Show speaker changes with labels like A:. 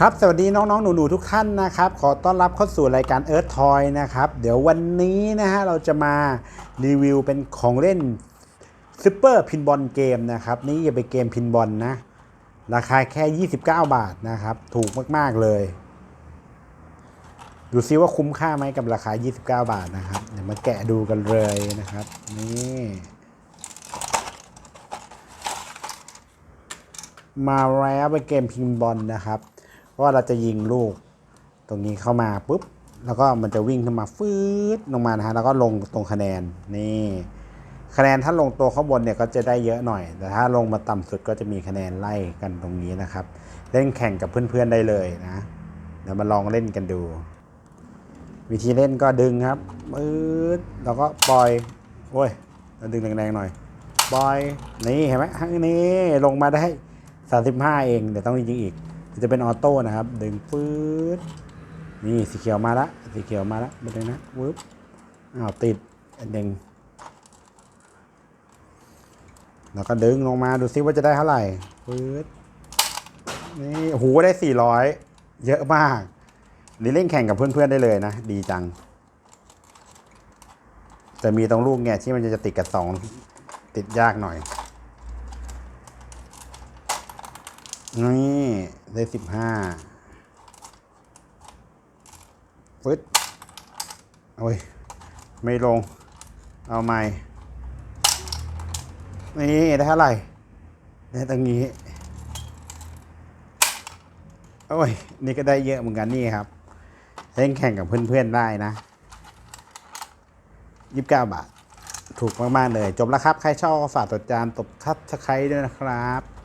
A: ครับ สวัสดีน้องๆ หนู ๆ ทุกท่านนะครับ ขอต้อนรับเข้าสู่รายการ Earth Toy นะครับ เดี๋ยววันนี้นะฮะเราจะมารีวิวเป็นของเล่นซูเปอร์พินบอลเกมนะครับ นี่อย่าไปเกมพินบอลนะ ราคาแค่ 29 บาทนะครับ ถูกมาก ๆ เลย ดูซิว่าคุ้มค่าไหมกับราคา 29 บาทนะครับ เดี๋ยวมาแกะดูกันเลยนะครับ นี่มาแล้วเป็นเกมพิงบอลนะครับ เพราะว่าเราจะยิงลูกตรงนี้เข้ามาปุ๊บแล้วก็มันจะวิ่งขึ้นมาฟืดลงมานะฮะแล้วก็ลงตรงคะแนนนี่คะแนนถ้าลงตัวข้างบนเนี่ยก็จะได้เยอะหน่อย แต่ถ้าลงมาต่ำสุดก็จะมีคะแนนไล่กันตรงนี้นะครับ เล่นแข่งกับเพื่อนๆได้เลยนะเดี๋ยวมาลองเล่นกันดู วิธีเล่นก็ดึงครับปืดแล้วก็ปล่อยโอ้ยดึงแรงๆหน่อยปล่อยนี่เห็นไหมนี่ลงมาได้ 35 เองเดี๋ยวต้องยิงอีก จะเป็นออโต้นะครับ ดึงปื๊ดนี่สีเขียวมาละสีเขียวมาละเป็นไงนะวึบอ้าวติดดึงแล้วก็ดึงลงมาดูซิว่าจะได้เท่าไหร่ปื๊ดนี่หูได้ 400 เยอะมากนี่เล่นแข่งกับเพื่อนๆได้เลยนะ ดีจังจะมีตรงลูกเนี่ยที่มันจะติดกับสองติดยากหน่อย นี่ ได้สิบห้าฟึดโอ้ย ไม่ลง เอาใหม่ นี่ได้เท่าไหร่ ได้ตรงนี้ โอ้ย นี่ก็ได้เยอะเหมือนกันนี่ครับเล่นแข่งกับเพื่อนๆได้นะยี่สิบเก้าบาท ถูกมาก ๆ เลย จบแล้วครับ ใครชอบก็ฝากติดตามตบทับสไครด้วยนะครับ